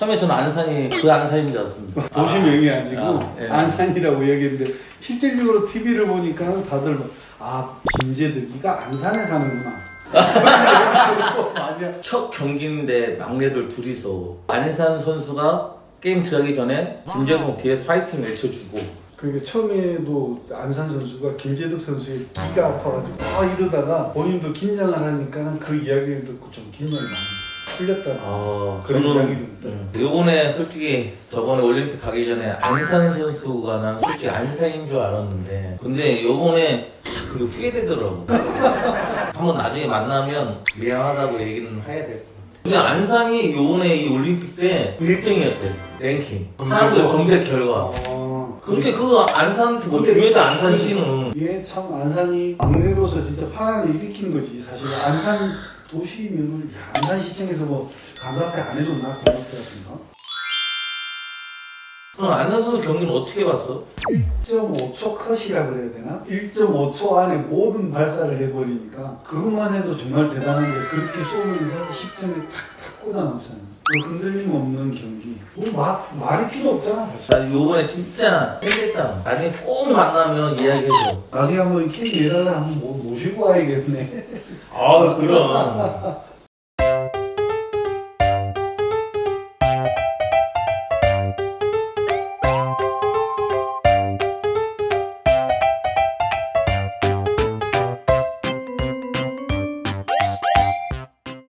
처음에 저는 안산이 그 안산인 줄 알았습니다. 도시명이 아니고 아, 예. 안산이라고 얘기했는데 실질적으로 TV를 보니까 다들 뭐, 아 김재득이가 안산에 사는구나. 첫 경기인데 막내들 둘이서 안산 선수가 게임 들어가기 전에 김재성 뒤에서 파이팅 외쳐주고 그러니까 처음에도 안산 선수가 김재득 선수의 귀가 아파가지고 아 이러다가 본인도 긴장을 하니까는 그 이야기를 듣고 좀 긴장이 많이 풀렸다. 아, 그런 이야기도 있다. 음, 요번에 솔직히 저번에 올림픽 가기 전에 안산 선수가 난 솔직히 안산인 줄 알았는데 근데 요번에 그게 후회되더라고 한번 나중에 만나면 미안하다고 얘기는 해야 될 것 같아 근데 안산이 요번에 이 올림픽 때 1등이었대 랭킹 사람들 검색 결과 아, 근데 그 안산 뭐 주에다 안산시는 이게 참 안산이 막내로서 진짜 파란을 일으킨 거지. 사실 안산 도시면은 야, 안산시청에서 뭐 감사패 안 해줬나? 감사패 같은 거 그럼 선수 경기는 어떻게 봤어? 1.5초 컷이라 그래야 되나? 1.5초 안에 모든 발사를 해버리니까 그것만 해도 정말 대단한데 그렇게 쏘면서 10점에 탁탁 그 흔들림 없는 경기. 뭐 마, 말이 필요 없잖아 사실. 나 요번에 진짜 팬됐다 나중에 꼭 만나면 이야기해줘. 나중에 한번 이렇게 예달라 한번 모- 모시고 와야겠네. 아 그럼